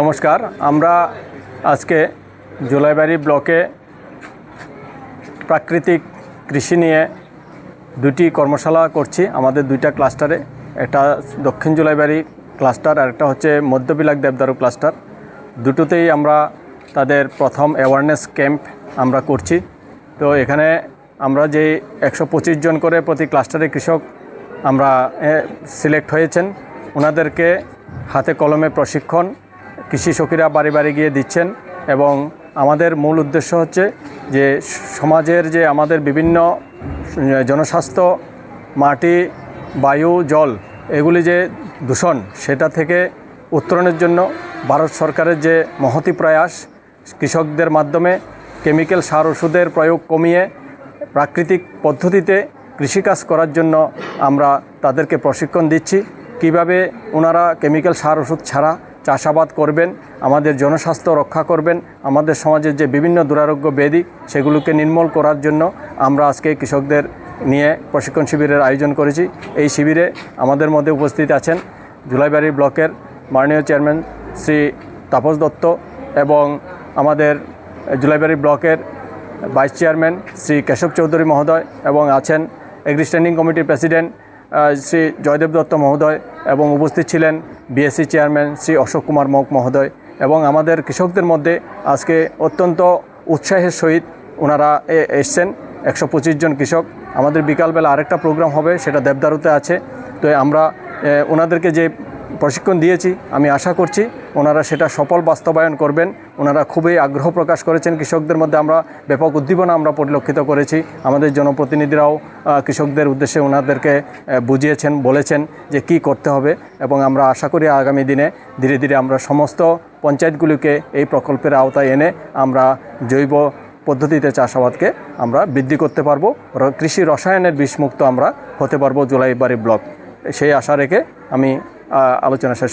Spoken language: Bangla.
নমস্কার, আমরা আজকে জুলাইবাড়ি ব্লকে প্রাকৃতিক কৃষি নিয়ে দুটি কর্মশালা করছি। আমাদের দুইটা ক্লাস্টারে, একটা দক্ষিণ জুলাইবাড়ি ক্লাস্টার আর একটা হচ্ছে মধ্যবিলাক দেবদারু ক্লাস্টার। দুটোতেই আমরা তাদের প্রথম অ্যাওয়ারনেস ক্যাম্প আমরা করছি। তো এখানে আমরা যে একশো পঁচিশ জন করে প্রতি ক্লাস্টারে কৃষক আমরা সিলেক্ট হয়েছেন। ওনাদেরকে হাতে কলমে প্রশিক্ষণ কৃষি সখীরা বাড়ি বাড়ি গিয়ে দিচ্ছেন এবং আমাদের মূল উদ্দেশ্য হচ্ছে যে সমাজের যে আমাদের বিভিন্ন জনস্বাস্থ্য, মাটি, বায়ু, জল, এগুলি যে দূষণ, সেটা থেকে উত্তরণের জন্য ভারত সরকারের যে মহতি প্রয়াস, কৃষকদের মাধ্যমে কেমিক্যাল সার ওষুধের প্রয়োগ কমিয়ে প্রাকৃতিক পদ্ধতিতে কৃষিকাজ করার জন্য আমরা তাদেরকে প্রশিক্ষণ দিচ্ছি। কীভাবে ওনারা কেমিক্যাল সার ওষুধ ছাড়া চাষাবাদ করবেন, আমাদের জনস্বাস্থ্য রক্ষা করবেন, আমাদের সমাজের যে বিভিন্ন দুরারোগ্য ব্যাধি, সেগুলোকে নির্মূল করার জন্য আমরা আজকে কৃষকদের নিয়ে প্রশিক্ষণ শিবিরের আয়োজন করেছি। এই শিবিরে আমাদের মধ্যে উপস্থিত আছেন জুলাইবাড়ি ব্লকের মাননীয় চেয়ারম্যান শ্রী তাপস দত্ত এবং আমাদের জুলাইবাড়ি ব্লকের ভাইস চেয়ারম্যান শ্রী কেশব চৌধুরী মহোদয় এবং আছেন এগ্রি স্ট্যান্ডিং কমিটির প্রেসিডেন্ট শ্রী জয়দেব দত্ত মহোদয় এবং উপস্থিত ছিলেন বিএসসি চেয়ারম্যান শ্রী অশোক কুমার মক মহোদয় এবং আমাদের কৃষকদের মধ্যে আজকে অত্যন্ত উৎসাহের সহিত ওনারা এসছেন। একশো পঁচিশ জন কৃষক। আমাদের বিকালবেলা আরেকটা প্রোগ্রাম হবে, সেটা দেবদারুতে আছে। তো আমরা ওনাদেরকে যে প্রশিক্ষণ দিয়েছি, আমি আশা করছি ওনারা সেটা সফল বাস্তবায়ন করবেন। ওনারা খুবই আগ্রহ প্রকাশ করেছেন। কৃষকদের মধ্যে আমরা ব্যাপক উদ্দীপনা আমরা পরিলক্ষিত করেছি। আমাদের জনপ্রতিনিধিরাও কৃষকদের উদ্দেশ্যে ওনাদেরকে বুঝিয়েছেন, বলেছেন যে কি করতে হবে এবং আমরা আশা করি আগামী দিনে ধীরে ধীরে আমরা সমস্ত পঞ্চায়েতগুলিকে এই প্রকল্পের আওতায় এনে আমরা জৈব পদ্ধতিতে চাষাবাদকে আমরা বৃদ্ধি করতে পারব। কৃষি রসায়নের বিষমুক্ত আমরা হতে পারব জুলাইবাড়ি ব্লক। সেই আশা রেখে আমি আলোচনা শেষ